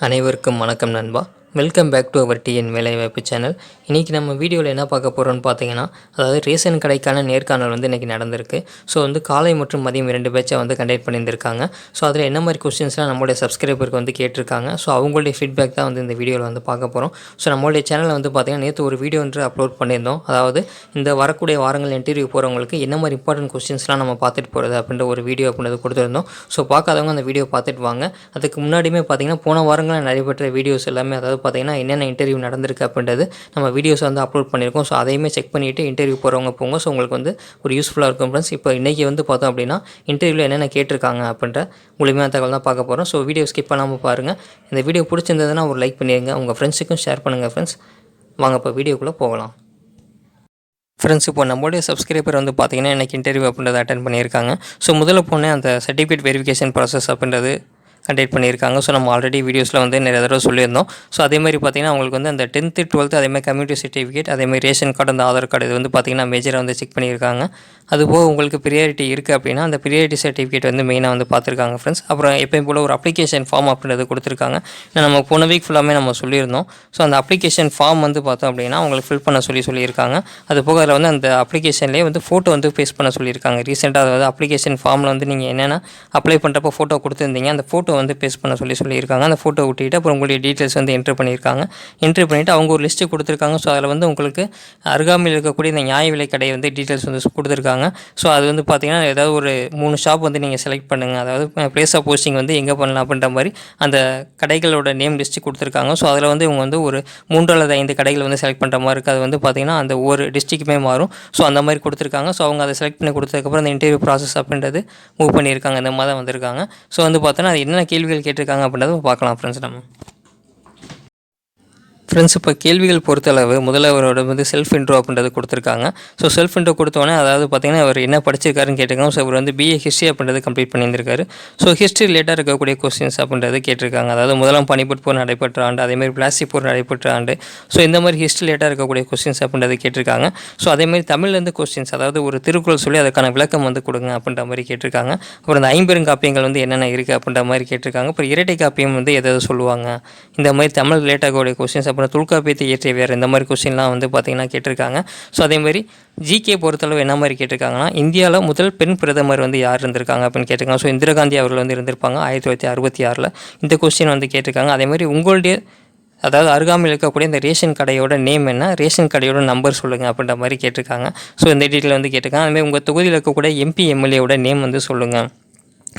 அனைவருக்கும் வணக்கம் நண்பா. Welcome back to our TN வேலைவாய்ப்பு சேனல் இன்றைக்கி நம்ம வீடியோவில் என்ன பார்க்க போகிறோம்னு பார்த்தீங்கன்னா அதாவது ரேஷன் கடைக்கான நேர்காணல் வந்து இன்றைக்கி நடந்திருக்கு. ஸோ வந்து காலை மற்றும் மதியம் ரெண்டு பேட்சை வந்து கண்டக்ட் பண்ணியிருந்திருக்காங்க. ஸோ அதில் என்ன மாதிரி கொஸ்டின்ஸ்லாம் நம்மளுடைய சப்ஸ்கிரைபருக்கு வந்து கேட்டிருக்காங்க. ஸோ அவங்களுடைய ஃபீட்பேக் தான் வந்து இந்த வீடியோவில் வந்து பார்க்க போகிறோம் ஸோ நம்மளுடைய சேனலில் வந்து பார்த்திங்கன்னா நேற்று ஒரு வீடியோ ஒன்று அப்லோட் பண்ணியிருந்தோம். அதாவது இந்த வரக்கூடிய வாரங்கள் இன்டர்வியூ போகிறவங்களுக்கு என்ன மாதிரி இம்பார்ட்டன்ட் கொஸ்டின்ஸ்லாம் நம்ம பார்த்துட்டு போகிறது அப்படின்ற ஒரு வீடியோ அப்படின்றது கொடுத்துருந்தோம். ஸோ பார்க்காதவங்க அந்த வீடியோ பார்த்துட்டு வாங்க. அதுக்கு முன்னாடியுமே பார்த்திங்கன்னா போன வாரங்களில் நடைபெற்ற வீடியோஸ் எல்லாமே அதாவது பார்த்தீங்கன்னா என்னென்ன இன்டர்வியூ நடந்திருக்கு அப்படின்றது நம்ம வீடியோஸ் வந்து அப்லோட் பண்ணியிருக்கோம். ஸோ அதையுமே செக் பண்ணிவிட்டு இன்டர்வியூ போகிறவங்க போங்க. ஸோ உங்களுக்கு வந்து ஒரு யூஸ்ஃபுல்லாக இருக்கும் ஃப்ரெண்ட்ஸ் இப்போ இன்றைக்கி வந்து பார்த்தோம் அப்படின்னா இன்டர்வியூவில் என்னென்ன கேட்டிருக்காங்க அப்படின்ற முழுமையான தகவல் தான் பார்க்க போகிறோம் ஸோ வீடியோ ஸ்கிப் பண்ணாமல் பாருங்கள் இந்த வீடியோ பிடிச்சிருந்ததுன்னா ஒரு லைக் பண்ணிடுங்க உங்கள் ஃப்ரெண்ட்ஸுக்கும் ஷேர் பண்ணுங்கள் ஃப்ரெண்ட்ஸ் வாங்க இப்போ வீடியோக்குள்ளே போகலாம். ஃப்ரெண்ட்ஸ் இப்போ நம்மளுடைய சப்ஸ்கிரைபர் வந்து பார்த்தீங்கன்னா எனக்கு இன்டர்வியூ அப்படின்றத அட்டன் பண்ணியிருக்காங்க. ஸோ முதல்ல போனேன் அந்த சர்டிஃபிகேட் வெரிஃபிகேஷன் ப்ராசஸ் அப்படின்றது கண்டக்ட் பண்ணியிருக்காங்க. ஸோ நம்ம ஆல்ரெடி வீடியோஸில் வந்து நிறைய தடவை சொல்லியிருந்தோம். ஸோ அதே மாதிரி பார்த்தீங்கன்னா அவங்களுக்கு வந்து அந்த டென்த்து டுவெல்த்து அதேமாதிரி கம்யூனிட்டி சர்டிஃபிகேட் அதேமாதிரி ரேஷன் கார்டு அந்த ஆதார் கார்டு இது வந்து பார்த்தீங்கன்னா மேஜராக வந்து செக் பண்ணியிருக்காங்க. அதுபோக உங்களுக்கு ப்ரியாரிட்டி இருக்குது அப்படின்னா அந்த ப்ரியாரிட்டி சர்டிஃபிகேட் வந்து மெயினாக வந்து பார்த்துருக்காங்க ஃப்ரெண்ட்ஸ் அப்புறம் எப்பயும் போல் ஒரு அப்ளிகேஷன் ஃபார்ம் அப்படின்றது கொடுத்துருக்காங்க. நம்ம போன வீக் ஃபுல்லாமே நம்ம சொல்லியிருந்தோம். ஸோ அந்த அப்ளிகேஷன் ஃபார்ம் வந்து பார்த்தோம் அப்படின்னா அவங்களுக்கு ஃபில் பண்ண சொல்லி சொல்லியிருக்காங்க. அது போக அதில் வந்து அந்த அப்ளிகேஷன்லேயே வந்து ஃபோட்டோ வந்து பேஸ்ட் பண்ண சொல்லியிருக்காங்க. ரீசெண்டாக அதாவது அப்ளிகேஷன் ஃபார்மில் வந்து நீங்கள் என்னென்ன அப்ளை பண்ணுறப்போ ஃபோட்டோ கொடுத்துருந்தீங்க அந்த ஃபோட்டோ வந்து பேஸ்ட் பண்ண சொல்லி சொல்லியிருக்காங்க. அந்த ஃபோட்டோ விட்டுட்டு அப்புறம் உங்களுடைய டீட்டெயில்ஸ் வந்து என்ட்ரு பண்ணியிருக்காங்க. என்ட்ரு பண்ணிவிட்டு அவங்க ஒரு லிஸ்ட்டு கொடுத்துருக்காங்க. ஸோ அதில் வந்து உங்களுக்கு அருகாமையில் இருக்கக்கூடிய இந்த நியாய விலை கடை வந்து டீட்டெயில்ஸ் வந்து கொடுத்துருக்காங்க. ஸோ அது வந்து பார்த்தீங்கன்னா ஏதாவது ஒரு மூணு ஷாப் வந்து நீங்கள் செலக்ட் பண்ணுங்கள் அதாவது பிளேஸ் ஆஃப் போஸ்டிங் வந்து எங்கே பண்ணலாம் அப்படின்ற மாதிரி அந்த கடைகளோட நேம் லிஸ்ட்டு கொடுத்துருக்காங்க. ஸோ அதில் வந்து இவங்க வந்து ஒரு மூன்று அல்லது ஐந்து கடைகள் வந்து செலக்ட் பண்ணுற மாதிரி இருக்குது அது வந்து பார்த்தீங்கன்னா அந்த ஒவ்வொரு டிஸ்ட்ரிக்குமே மாறும். ஸோ அந்த மாதிரி கொடுத்துருக்காங்க. ஸோ அவங்க அதை செலக்ட் பண்ணி கொடுத்ததுக்கப்புறம் அந்த இன்டர்வியூ ப்ராசஸ் அப்படின்றது மூவ் பண்ணியிருக்காங்க. இந்த மாதிரி தான் வந்திருக்காங்க. ஸோ வந்து பார்த்தோன்னா அது என்ன என்னென்ன கேள்விகள் கேட்டிருக்காங்க அப்படின்றத பார்க்கலாம் ஃப்ரெண்ட்ஸ் நம்ம. ஃப்ரெண்ட்ஸ் இப்போ கேள்விகள் பொறுத்தளவு முதல்ல அவரோட வந்து செல்ஃப் இன்ட்ரோ அப்படின்றது கொடுத்துருக்காங்க. ஸோ செல்ஃப் இன்ட்ரோ கொடுத்தோன்னே அதாவது பார்த்தீங்கன்னா அவர் என்ன படிச்சிருக்காருன்னு கேட்டிருக்காங்க. ஸோ இவர் வந்து பிஏ ஹிஸ்ட்ரி அப்படின்றது கம்ப்ளீட் பண்ணியிருந்திருக்காரு. ஸோ ஹிஸ்ட்ரி ரிலேட்டாக இருக்கக்கூடிய கொஸ்டின்ஸ் அப்படின்றது கேட்டிருக்காங்க. அதாவது முதலாம் பனிப்பட் போர் நடைபெற்ற ஆண்டு அதேமாதிரி பிளாஸ்டிக் போர் நடைபெற்ற ஆண்டு. ஸோ இந்த மாதிரி ஹிஸ்ட்ரி ரிலேட்டாக இருக்கக்கூடிய கொஸ்டின்ஸ் அப்படின்றது கேட்டிருக்காங்க. ஸோ அதேமாதிரி தமிழ்லேருந்து கொஸ்டின்ஸ் அதாவது ஒரு திருக்குறள் சொல்லி அதுக்கான விளக்கம் வந்து கொடுங்க அப்படின்ற மாதிரி கேட்டிருக்காங்க. அப்புறம் இந்த ஐம்பெருங்காப்பியங்கள் வந்து என்னென்ன இருக்குது அப்படின்ற மாதிரி கேட்டிருக்காங்க. அப்புறம் இரட்டை காப்பியம் வந்து எதாவது சொல்லுவாங்க? இந்த மாதிரி தமிழ் ரிலேட்டாக கூடிய கொஸ்டின்ஸ் அப்புறம் தொல்காப்பியத்தை இயற்றியவர் இந்த மாதிரி கொஸ்டின்லாம் வந்து பார்த்திங்கன்னா கேட்டிருக்காங்க. ஸோ அதே மாதிரி ஜிகே பொறுத்தளவு என்ன மாதிரி கேட்டிருக்காங்கன்னா இந்தியாவில் முதல் பெண் பிரதமர் வந்து யார் இருந்திருக்காங்க அப்படின்னு கேட்டிருக்காங்க. ஸோ இந்திரா காந்தி அவர்கள் வந்து இருந்திருப்பாங்க ஆயிரத்தி தொள்ளாயிரத்தி அறுபத்தி ஆறில். இந்த கொஸ்டின் வந்து கேட்டிருக்காங்க. அதே மாதிரி உங்களுடைய அதாவது அருகாமையில் இருக்கக்கூடிய இந்த ரேஷன் கடையோட நேம் என்ன? ரேஷன் கடையோட நம்பர் சொல்லுங்கள் அப்படின்ற மாதிரி கேட்டிருக்காங்க. ஸோ இந்த டீட்டெயில் வந்து கேட்டிருக்காங்க. அதுமாதிரி உங்கள் தொகுதியில் இருக்கக்கூடிய எம்பி எம்எல்ஏவோட நேம் வந்து சொல்லுங்கள்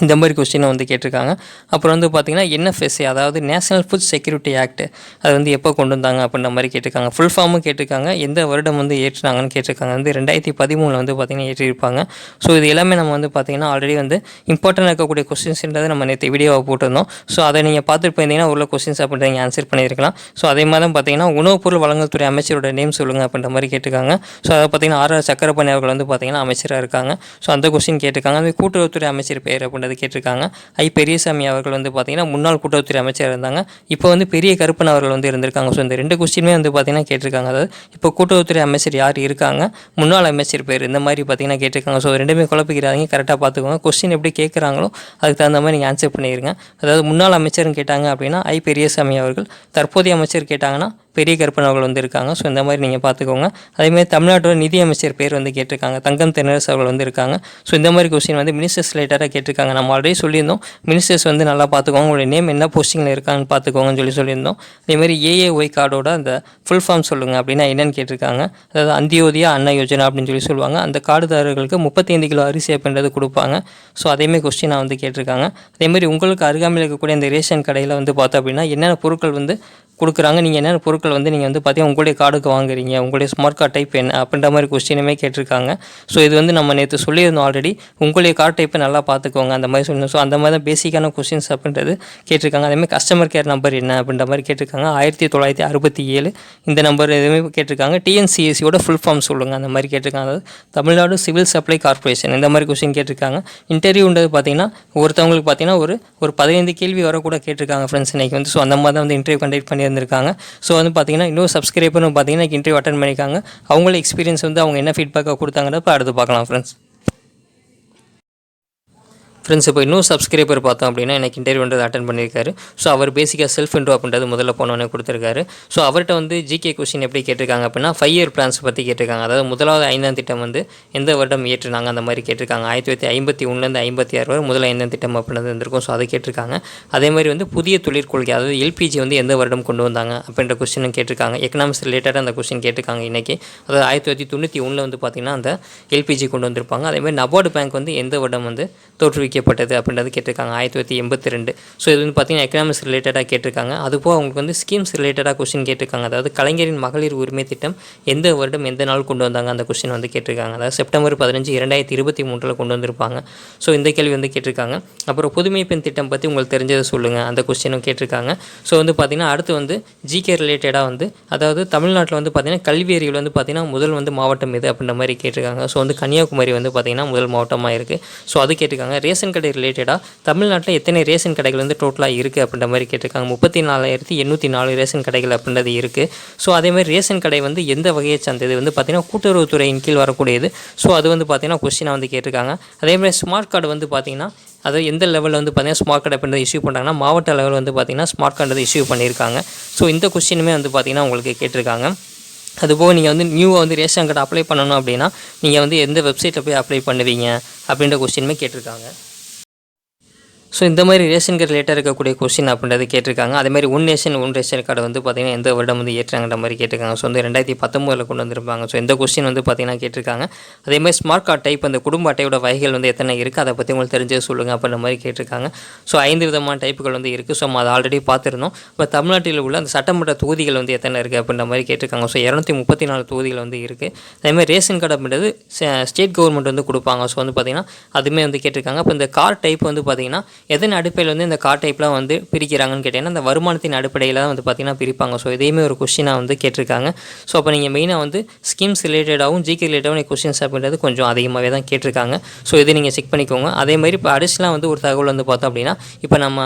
இந்த மாதிரி கொஸ்டினை வந்து கேட்டிருக்காங்க. அப்புறம் வந்து பார்த்திங்கன்னா என்எஃப்எஸ்ஏ அதாவது நேஷனல் ஃபுட் செக்யூரிட்டி ஆக்ட் அது வந்து எப்போ கொண்டு வந்தாங்க அப்படின்ற மாதிரி கேட்டிருக்காங்க. ஃபுல் ஃபார்மும் கேட்டிருக்காங்க. எந்த வருடம் வந்து ஏற்றினாங்கன்னு கேட்டிருக்காங்க. வந்து ரெண்டாயிரத்தி பதிமூணில் வந்து பார்த்திங்கன்னா ஏற்றிருப்பாங்க. ஸோ இது எல்லாமே நம்ம வந்து பார்த்திங்கன்னா ஆல்ரெடி வந்து இம்பார்ட்டன்ட் இருக்கக்கூடிய கொஸ்டின்ஸ்ன்றது நம்ம நேற்று வீடியோவை போட்டிருந்தோம். ஸோ அதை நீங்கள் பார்த்துட்டு போயிருந்தீங்கன்னா உள்ள கொஸ்டின்ஸ் அப்படின்றத நீங்கள் ஆன்சர் பண்ணியிருக்கலாம். ஸோ அதே மாதிரி தான் பார்த்தீங்கன்னா உணவுப் பொருள் வழங்கல் துறை அமைச்சரோட நேம் சொல்லுங்கள் அப்படின்ற மாதிரி கேட்டிருக்காங்க. ஸோ அதை பார்த்தீங்கன்னா ஆர் ஆர் சக்கரபாணி அவர்கள் வந்து பார்த்திங்கன்னா அமைச்சராக இருக்காங்க. ஸோ அந்த கொஸ்டின் கேட்டிருக்காங்க. அது கூட்டுறவுத்துறை அமைச்சர் பேர் அப்படின்றது கேட்டிருக்காங்க. ஐ. பெரியசாமி அவர்கள் வந்து பார்த்திங்கன்னா முன்னாள் கூட்டுறவுத்துறை அமைச்சர் இருந்தாங்க. இப்போ வந்து பெரிய கருப்பன் அவர்கள் வந்து இருந்திருக்காங்க. ஸோ இந்த ரெண்டு கொஸ்டினுமே வந்து பார்த்திங்கன்னா கேட்டிருக்காங்க. அதாவது இப்போ கூட்டுறவுத்துறை அமைச்சர் யார் இருக்காங்க? முன்னாள் அமைச்சர் பேர் இந்த மாதிரி பார்த்திங்கன்னா கேட்டிருக்காங்க. ஸோ ரெண்டுமே குழப்பிக்கிறாங்க கரெக்டாக பார்த்துக்கோங்க கொஸ்டின் எப்படி கேட்குறாங்களோ அதுக்கு தகுந்த மாதிரி நீங்கள் ஆன்சர் பண்ணிடுங்க அதாவது முன்னாள் அமைச்சர்னு கேட்டாங்க அப்படின்னா ஐ. பெரியசாமி அவர்கள் தற்போதைய அமைச்சர் கேட்டாங்கன்னா பெரிய கருப்பன் அவர்கள் வந்து இருக்காங்க. ஸோ இந்த மாதிரி நீங்கள் பார்த்துக்கோங்க. அதேமாதிரி தமிழ்நாட்டோட நிதி அமைச்சர் பேர் வந்து கேட்டிருக்காங்க. தங்கம் தென்னரசு அவர்கள் வந்து இருக்காங்க. ஸோ இந்த மாதிரி கொஸ்டின் வந்து மினிஸ்டர்ஸ் ரிலேட்டடாக கேட்டிருக்காங்க. நம்ம ஆல்ரெடி சொல்லியிருந்தோம். மினிஸ்டர்ஸ் வந்து நல்லா பார்த்துக்கோங்க. உங்களுடைய நேம் என்ன போஸ்டிங்கில் இருக்காங்கன்னு பார்த்துக்கோங்கன்னு சொல்லி சொல்லியிருந்தோம். அதேமாதிரி ஏஏஒய் கார்டோட அந்த ஃபுல் ஃபார்ம் சொல்லுங்கள் அப்படின்னா என்னென்னு கேட்டிருக்காங்க. அதாவது அந்தியோதயா அன்ன யோஜனா அப்படின்னு சொல்லி சொல்லுவாங்க. அந்த கார்டுதாரர்களுக்கு முப்பத்தைந்து கிலோ அரிசி அப்படின்றது கொடுப்பாங்க. ஸோ அதேமாதிரி நான் வந்து கேட்டிருக்காங்க. அதேமாதிரி உங்களுக்கு அருகாமையில் இருக்கக்கூடிய இந்த ரேஷன் கடையில் வந்து பார்த்தோம் அப்படின்னா என்னென்ன பொருட்கள் வந்து கொடுக்குறாங்க. நீங்கள் என்னென்ன பொருட்கள் வந்து நீங்கள் வந்து பார்த்தீங்கன்னா உங்களுடைய கார்டுக்கு வாங்குறீங்க உங்களுடைய ஸ்மார்ட் கார்டு டைப் என்ன அப்படின்ற மாதிரி கொஸ்டினுமே கேட்டிருக்காங்க. ஸோ இது வந்து நம்ம நேற்று சொல்லியிருந்தோம் ஆல்ரெடி உங்களுடைய கார்டு டைப்பை நல்லா பார்த்துக்கோங்க அந்த மாதிரி சொல்லணும் ஸோ அந்த மாதிரி தான் பேசிக்கான கொஸ்டின்ஸ் அப்படின்றது கேட்டிருக்காங்க. அதேமாதிரி கஸ்டமர் கேர் நம்பர் என்ன அப்படின்ற மாதிரி கேட்டிருக்காங்க. ஆயிரத்தி தொள்ளாயிரத்தி அறுபத்தி ஏழு இந்த நம்பர் எதுவுமே கேட்டிருக்காங்க. டிஎன்சிஎஸ்சியோட ஃபுல் ஃபார்ம் சொல்லுங்கள் அந்த மாதிரி கேட்டிருக்காங்க. அதாவது தமிழ்நாடு சிவில் சப்ளை கார்ப்பரேஷன் இந்த மாதிரி கொஸ்டின் கேட்டிருக்காங்க. இன்டர்வியூன்றது பார்த்தீங்கன்னா ஒருத்தவங்களுக்கு பார்த்தீங்கன்னா ஒரு ஒரு பதினைந்து கேள்வி வர கூட கேட்டிருக்காங்க ஃப்ரெண்ட்ஸ் இன்றைக்கி வந்து. ஸோ அந்த மாதிரி தான் வந்து இன்டர்வியூ கண்டக்ட் பண்ணியிருந்திருக்காங்க ஸோ வந்து பார்த்திங்கன்னா இன்னொரு சப்ஸ்கிரைபரும் பார்த்தீங்கன்னா இன்டர்வியூ அட்டன் பண்ணியிருக்காங்க அவங்கள எக்ஸ்பீரியன்ஸ் வந்து அவங்க என்ன ஃபீட்பேக்காக கொடுத்தாங்கிறப்ப அடுத்து பார்க்கலாம் ஃப்ரெண்ட்ஸ் ஃப்ரெண்ட்ஸ் இப்போ இன்னும் சப்ஸ்கிரைபர் பார்த்தோம் அப்படின்னா எனக்கு இன்டர்வியூன்றது அட்டன் பண்ணியிருக்காரு. ஸோ அவர் பேசிக்காக செல்ஃப் இன்ட்ரோ அப்படின்றது முதல்ல போனோன்னே கொடுத்துருக்காரு. ஸோ அவர்கிட்ட வந்து ஜிகே கொஸ்டின் எப்படி கேட்டிருக்காங்க அப்படின்னா ஃபைவ் இயர் பிளான்ஸ் பற்றி கேட்டிருக்காங்க. அதாவது முதலாவது ஐந்தாம் திட்டம் வந்து எந்த வருடம் ஏற்றுனாங்க அந்த மாதிரி கேட்டிருக்காங்க. ஆயிரத்தி தொள்ளாயிரத்தி ஐம்பத்தி ஒன்றுலேருந்து ஐம்பத்தி ஆறு வரை முதல் ஐந்தாம் திட்டம் அப்படின்றது இருந்திருக்கும். ஸோ அதை கேட்டிருக்காங்க. அதே மாதிரி வந்து புதிய தொழிற்கொள்கை அதாவது எல்பிஜி வந்து எந்த வருடம் கொண்டு வந்தாங்க அப்படின்ற கொஸ்டினும் கேட்டிருக்காங்க. எக்கனாமிக்ஸ் ரிலேட்டடாக அந்த கொஸ்டின் கேட்டிருக்காங்க இன்றைக்கி அதாவது ஆயிரத்தி தொள்ளாயிரத்தி தொண்ணூற்றி ஒன்றில் வந்து பார்த்திங்கன்னா அந்த எல்பிஜி கொண்டு வந்திருப்பாங்க. அதே மாதிரி நபார்டு பேங்க் வந்து எந்த வருடம் வந்து தோற்றுவிக்கப்பட்டது அப்படின்றது கேட்டிருக்காங்க ஆயிரத்தி தொள்ளாயிரத்தி எண்பத்தி ரெண்டு. ஸோ இது வந்து பார்த்திங்கன்னா எக்கனாமிக்ஸ் ரிலேட்டடாக கேட்டிருக்காங்க. அதுபோக அவங்களுக்கு வந்து ஸ்கீம்ஸ் ரிலேட்டடாக கொஸ்டின் கேட்டிருக்காங்க. அதாவது கலைஞரின் மகளிர் உரிமை திட்டம் எந்த வருடம் எந்த நாள் கொண்டு வந்தாங்க? அந்த கொஸ்டின் வந்து கேட்டிருக்காங்க. அதாவது செப்டம்பர் பதினஞ்சு இரண்டாயிரத்தி இருபத்தி மூன்றில் கொண்டு வந்திருப்பாங்க. ஸோ இந்த கேள்வி வந்து கேட்டிருக்காங்க. அப்புறம் புதுமை பெண் திட்டம் பற்றி உங்களுக்கு தெரிஞ்சதை சொல்லுங்கள் அந்த கொஸ்டினும் கேட்டிருக்காங்க. ஸோ வந்து பார்த்திங்கன்னா அடுத்து வந்து ஜிகே ரிலேட்டடாக வந்து அதாவது தமிழ்நாட்டில் வந்து பார்த்திங்கன்னா கல்வி அறிவில் வந்து பார்த்திங்கன்னா முதல் வந்து மாவட்டம் எது அப்படின்ற மாதிரி கேட்டிருக்காங்க. ஸோ வந்து கன்னியாகுமரி வந்து பார்த்திங்கன்னா முதல் மாவட்டமாக இருக்குது ஸோ அது கேட்டிருக்காங்க. ரேஷன் கடை ரிலேட்டடாக தமிழ்நாட்டில் எத்தனை ரேஷன் கடைகள் வந்து டோட்டலாக இருக்குது அப்படின்ற மாதிரி கேட்டிருக்காங்க. முப்பத்தி நாலாயிரத்தி எண்ணூற்றி நாலு ரேஷன் கடைகள் அப்படின்றது இருக்குது ஸோ அதே மாதிரி ரேஷன் கடை வந்து எந்த வகையை சார்ந்தது? வந்து பார்த்திங்கன்னா கூட்டுறவுத்துறையின் கீழ் வரக்கூடியது. ஸோ அது வந்து பார்த்திங்கன்னா கொஸ்டினாக வந்து கேட்டிருக்காங்க. அதே மாதிரி ஸ்மார்ட் கார்டு வந்து பார்த்திங்கன்னா அது எந்த லெவலில் வந்து பார்த்திங்கன்னா ஸ்மார்ட் கார்டு அப்படின்றத இஷ்யூ பண்ணுறாங்கன்னா மாவட்ட லெவலில் வந்து பார்த்திங்கன்னா ஸ்மார்ட் கார்டு இஷ்யூ பண்ணியிருக்காங்க. ஸோ இந்த கொஸ்டினுமே வந்து பார்த்திங்கன்னா உங்களுக்கு கேட்டிருக்காங்க. அதுபோக நீங்கள் வந்து நியூவாக வந்து ரேஷன் கார்டு அப்ளை பண்ணணும் அப்படின்னா நீங்கள் வந்து எந்த வெப்சைட்டில் போய் அப்ளை பண்ணுவீங்க அப்படின்ற கொஸ்டினுமே கேட்டிருக்காங்க. ஸோ இந்த மாதிரி ரேஷன் கார்டு ரிலேட்டாக இருக்கக்கூடிய கொஸ்டின் அப்படின்றது கேட்டிருக்காங்க. அதே மாதிரி one nation one ration card வந்து பார்த்திங்கன்னா எந்த வருடம் வந்து ஏற்றாங்கன்ற மாதிரி கேட்டிருக்காங்க. ஸோ வந்து ரெண்டாயிரத்தி பத்தொம்போதில் கொண்டு வந்திருப்பாங்க. ஸோ இந்த கொஸ்டின் வந்து பார்த்திங்கன்னா கேட்டிருக்காங்க. அதே மாதிரி ஸ்மார்ட் கார்டு டைப் அந்த குடும்ப அட்டையோட வகைகள் வந்து எத்தனை இருக்குது அதை பற்றி உங்களுக்கு தெரிஞ்சதை சொல்லுங்கள் அப்படின்ற மாதிரி கேட்டிருக்காங்க. ஸோ ஐந்து விதமான டைப்புகள் வந்து இருக்குது ஸோ நம்ம அதை ஆல்ரெடி பார்த்துருந்தோம். இப்போ தமிழ்நாட்டில் உள்ள அந்த சட்டமன்ற தொகுதிகள் வந்து எத்தனை இருக்குது அப்படின்ற மாதிரி கேட்டிருக்காங்க. ஸோ இரநூத்தி முப்பத்தி நாலு தொகுதிகள் வந்து இருக்குது அதே மாதிரி ரேஷன் கார்டு அப்படின்றது ஸ்டேட் கவர்மெண்ட் வந்து கொடுப்பாங்க. ஸோ வந்து பார்த்திங்கன்னா அதுவுமே வந்து கேட்டிருக்காங்க. இப்போ இந்த கார்டு டைப் வந்து பார்த்திங்கன்னா எதன் அடிப்படையில் வந்து இந்த கார் டைப்லாம் வந்து பிரிக்கிறாங்கன்னு கேட்டிங்கன்னா இந்த வருமானத்தின் அடிப்படையில் தான் வந்து பார்த்திங்கன்னா பிரிப்பாங்க. ஸோ இதையுமே ஒரு கொஷினாக வந்து கேட்டிருக்காங்க. ஸோ அப்போ நீங்கள் மெயினாக வந்து ஸ்கீம்ஸ் ரிலேட்டடாகவும் ஜிகே ரிலேட்டடாகவும் கொஷின்ஸ் அப்படின்றது கொஞ்சம் அதிகமாகவே தான் கேட்டிருக்காங்க. ஸோ இதை நீங்கள் செக் பண்ணிக்கோங்க. அதே மாதிரி இப்போ அடிஷ்னலாக வந்து ஒரு தகவல் வந்து பார்த்தோம் அப்படின்னா இப்போ நம்ம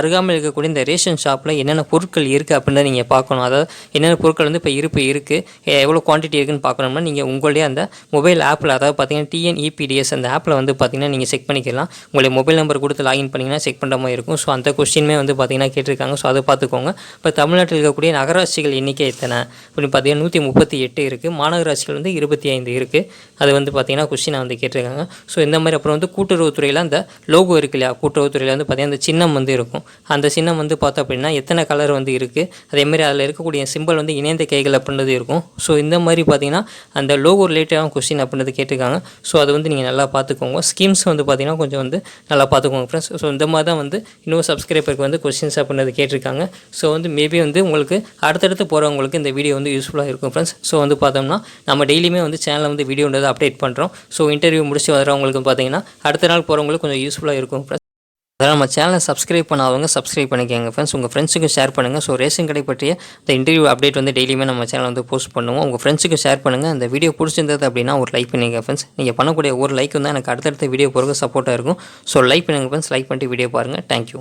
அருகாமல் இருக்கக்கூடிய இந்த ரேஷன் ஷாப்பில் என்னென்ன பொருட்கள் இருக்குது அப்படின்னு நீங்கள் பார்க்கணும். அதாவது என்னென்ன பொருட்கள் வந்து இப்போ இருப்பு இருக்குது எவ்வளோ குவான்டிட்டி இருக்குன்னு பார்க்கணும்னா நீங்கள் உங்களுடைய அந்த மொபைல் ஆப்பில் அதாவது பார்த்தீங்கன்னா டிஎன்இபிடிஎஸ் அந்த ஆப்பில் வந்து பார்த்தீங்கன்னா நீங்கள் செக் பண்ணிக்கலாம். உங்களுடைய மொபைல் நம்பர் கொடுத்து லாகின் பண்ணிங்கன்னா செக் பண்ணுற மாதிரி இருக்கும். ஸோ அந்த கொஸ்டினுமே வந்து பார்த்தீங்கன்னா கேட்டிருக்காங்க. ஸோ அதை பார்த்துக்கோங்க. இப்போ தமிழ்நாட்டில் இருக்கக்கூடிய நகராட்சிகள் எண்ணிக்கை எத்தனை? அப்படின்னு பார்த்தீங்கன்னா நூற்றி முப்பத்தி எட்டு இருக்குது மாநகராட்சிகள் வந்து இருபத்தி ஐந்து இருக்குது அது வந்து பார்த்தீங்கன்னா கொஸ்டினை வந்து கேட்டிருக்காங்க. ஸோ இந்த மாதிரி அப்புறம் வந்து கூட்டுறவுத்துறையில் அந்த லோகோ இருக்கு இல்லையா? கூட்டுறவுத்துறையில் வந்து பார்த்தீங்கன்னா அந்த சின்னம் வந்து இருக்கும். அந்த சின்னம் வந்து பார்த்தோம் அப்படின்னா எத்தனை கலர் வந்து இருக்குது அதேமாதிரி அதில் இருக்கக்கூடிய சிம்பிள் வந்து இணைந்த கைகள் அப்படின்றது இருக்கும். ஸோ இந்த மாதிரி பார்த்தீங்கன்னா அந்த லோகோ ரிலேட்டடான கொஸ்டின் அப்படின்றது கேட்டிருக்காங்க. ஸோ அது வந்து நீங்கள் நல்லா பார்த்துக்கோங்க. ஸ்கீம்ஸ் வந்து பார்த்தீங்கன்னா கொஞ்சம் வந்து நல்லா பார்த்துக்கோங்க ஃப்ரெண்ட்ஸ் ஸோ இந்த மாதிரி தான் வந்து இன்னும் சப்ஸ்கிரைபருக்கு வந்து கொஸ்டின்ஸ் அப்படின்றது கேட்டிருக்காங்க. ஸோ வந்து மேபி வந்து உங்களுக்கு அடுத்தடுத்து போகிறவங்களுக்கு இந்த வீடியோ வந்து யூஸ்ஃபுல்லாக இருக்கும் ஃப்ரெண்ட்ஸ் ஸோ வந்து பார்த்தோம்னா நம்ம டெய்லியுமே வந்து சேனலில் வந்து வீடியோன்றது அப்டேட் பண்ணுறோம் ஸோ இன்டர்வியூ முடிச்சு வரவங்களுக்கு பார்த்தீங்கன்னா அடுத்த நாள் போகிறவங்களுக்கு கொஞ்சம் யூஸ்ஃபுல்லாக இருக்கும் ஃப்ரெண்ட்ஸ் அதனால் நம்ம சேனலை சப்ஸ்கிரைப் பண்ணாதவங்க சப்ஸ்கிரைப் பண்ணிக்கோங்க ஃப்ரெண்ட்ஸ் உங்கள் ஃப்ரெண்ட்ஸுக்கு ஷேர் பண்ணுங்கள் ஸோ ரேஷன் கடை பற்றிய இந்த இன்டர்வியூ அப்டேட் வந்து டெய்லியுமே நம்ம சேனல் வந்து போஸ்ட் பண்ணுவோம். உங்கள் ஃப்ரெண்ட்ஸுக்கு ஷேர் பண்ணுங்கள் அந்த வீடியோ பிடிச்சிருந்தது அப்படின்னா ஒரு லைக் பண்ணிங்க ஃப்ரெண்ட்ஸ் நீங்கள் பண்ணக்கூடிய ஒரு லைக் வந்து எனக்கு அடுத்தடுத்த வீடியோ போகிறதுக்கு சப்போர்ட்டாக இருக்கும். ஸோ லைக் பண்ணுங்கள் ஃப்ரெண்ட்ஸ் லைக் பண்ணிட்டு வீடியோ பாருங்கள் தேங்க்யூ